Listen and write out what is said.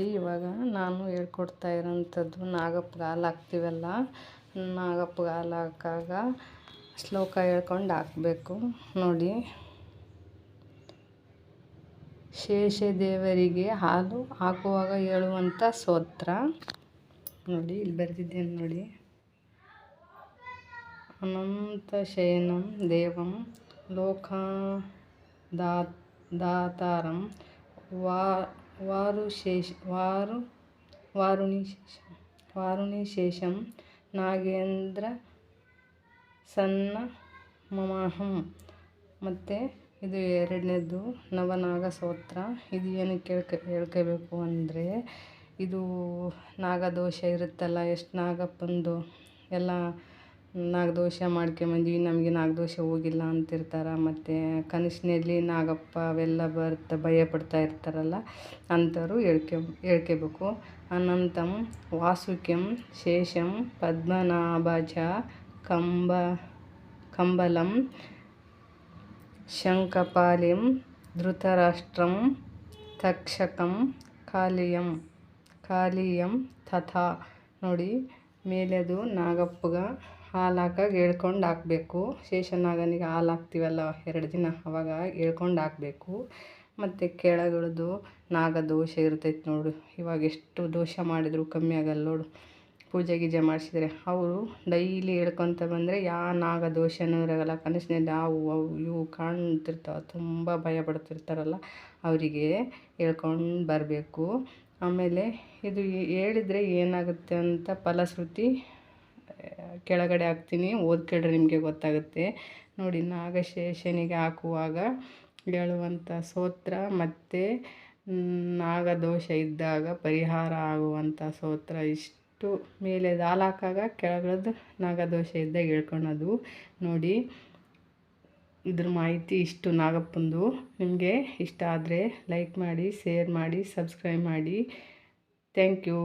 ನೋಡಿ ಇವಾಗ ನಾನು ಹೇಳ್ಕೊಡ್ತಾ ಇರೋಂಥದ್ದು ನಾಗಪ್ಪಗೆ ಹಾಲು ಹಾಕ್ತೀವಲ್ಲ? ನಾಗಪ್ಪಗೆ ಹಾಲು ಹಾಕಾಗ ಶ್ಲೋಕ ಹೇಳ್ಕೊಂಡು ಹಾಕಬೇಕು. ನೋಡಿ. ಶೇಷ ದೇವರಿಗೆ ಹಾಲು ಹಾಕುವಾಗ ಹೇಳುವಂಥ ಸ್ತೋತ್ರ. ನೋಡಿ, ಇಲ್ಲಿ ಬರೆದಿದ್ದೇನೆ ನೋಡಿ. ಅನಂತ ಶಯನಂ ದೇವಂ ಲೋಕ ದಾತಾರಂ ವಾ ವಾರುಶೇಷ ವಾರು ವಾರುಣಿಶೇಷ ವಾರುಣಿಶೇಷಂ ನಾಗೇಂದ್ರ ಸಣ್ಣ ಮಮಾಹಂ. ಮತ್ತು ಇದು ಎರಡನೇದು ನವನಾಗ ಸ್ತೋತ್ರ ಇದು ಏನು ಕೇಳ್ಕ ಹೇಳ್ಕೋಬೇಕು ಅಂದರೆ ಇದು ನಾಗದೋಷ ಇರುತ್ತಲ್ಲ, ಎಷ್ಟು ನಾಗಪ್ಪಂದು? ಎಲ್ಲ ನಾಗದೋಷ ಮಾಡ್ಕೊಂಬಂದ್ವಿ, ನಮಗೆ ನಾಗದೋಷ ಹೋಗಿಲ್ಲ ಅಂತಿರ್ತಾರೆ. ಮತ್ತು ಕನಸಿನಲ್ಲಿ ನಾಗಪ್ಪ ಅವೆಲ್ಲ ಬರ್ತಾ ಭಯ ಪಡ್ತಾ ಇರ್ತಾರಲ್ಲ, ಅಂಥವ್ರು ಹೇಳ್ಕೆ, ಹೇಳ್ಕೊಬೇಕು. ಅನಂತಂ ವಾಸುಕ್ಯಂ ಶೇಷಂ ಪದ್ಮನಾಭಜ ಕಂಬ, ಕಂಬಲಂ ಶಂಕಪಾಲಿಂ ಧೃತರಾಷ್ಟ್ರಂ ತಕ್ಷಕಂ ಕಾಲಿಯಂ ಕಾಲಿಯಂ ತಥಾ. ನೋಡಿ, ಮೇಲೆದು ನಾಗಪ್ಪಗೆ ಹಾಲು ಹಾಕಾಗ ಹೇಳ್ಕೊಂಡು ಹಾಕಬೇಕು. ಶೇಷನಾಗನಿಗೆ ಹಾಲು ಹಾಕ್ತೀವಲ್ಲ, ಎರಡು ದಿನ ಅವಾಗ ಎಳ್ಕೊಂಡು ಹಾಕಬೇಕು. ಮತ್ತು ಕೆಳಗಳದ್ದು ನಾಗ ದೋಷ ಇರ್ತೈತೆ ನೋಡು. ಇವಾಗ ಎಷ್ಟು ದೋಷ ಮಾಡಿದರೂ ಕಮ್ಮಿ ಆಗಲ್ಲ ನೋಡು. ಪೂಜೆ ಗೀಜೆ ಮಾಡಿಸಿದ್ರೆ ಅವರು ಡೈಲಿ ಹೇಳ್ಕೊತ ಬಂದರೆ ಯಾವ ನಾಗ ದೋಷನೂ ಇರೋಲ್ಲ ಕನಸಿನಲ್ಲಿ ಅವು ಅವು, ಇವು ಕಾಣ್ತಿರ್ತಾವೆ. ತುಂಬ ಭಯ ಪಡ್ತಿರ್ತಾರಲ್ಲ ಅವರಿಗೆ ಹೇಳ್ಕೊಂಡು ಬರಬೇಕು. ಆಮೇಲೆ ಇದು ಹೇಳಿದರೆ ಏನಾಗುತ್ತೆ ಅಂತ ಫಲಶ್ರುತಿ ಕೆಳಗಡೆ ಹಾಕ್ತೀನಿ ಓದ್ಕೊಳ್ರಿ ನಿಮಗೆ ಗೊತ್ತಾಗುತ್ತೆ. ನೋಡಿ ನಾಗಶೇಷನಿಗೆ ಹಾಕುವಾಗ ಹೇಳುವಂಥ ಸ್ತೋತ್ರ ಮತ್ತು ನಾಗದೋಷ ಇದ್ದಾಗ ಪರಿಹಾರ ಆಗುವಂಥ ಸ್ತೋತ್ರ ಇಷ್ಟು ಮೇಲೆ ಹಾಲು ಹಾಕಾಗ ಕೆಳಗಡೆ ನಾಗದೋಷ ಇದ್ದಾಗ ಹೇಳ್ಕೊಳೋದು. ನೋಡಿ, ಇದ್ರ ಮಾಹಿತಿ ಇಷ್ಟು ನಾಗಪ್ಪಂದು. ನಿಮಗೆ ಇಷ್ಟ ಆದರೆ ಲೈಕ್ ಮಾಡಿ, ಶೇರ್ ಮಾಡಿ, ಸಬ್ಸ್ಕ್ರೈಬ್ ಮಾಡಿ. Thank you.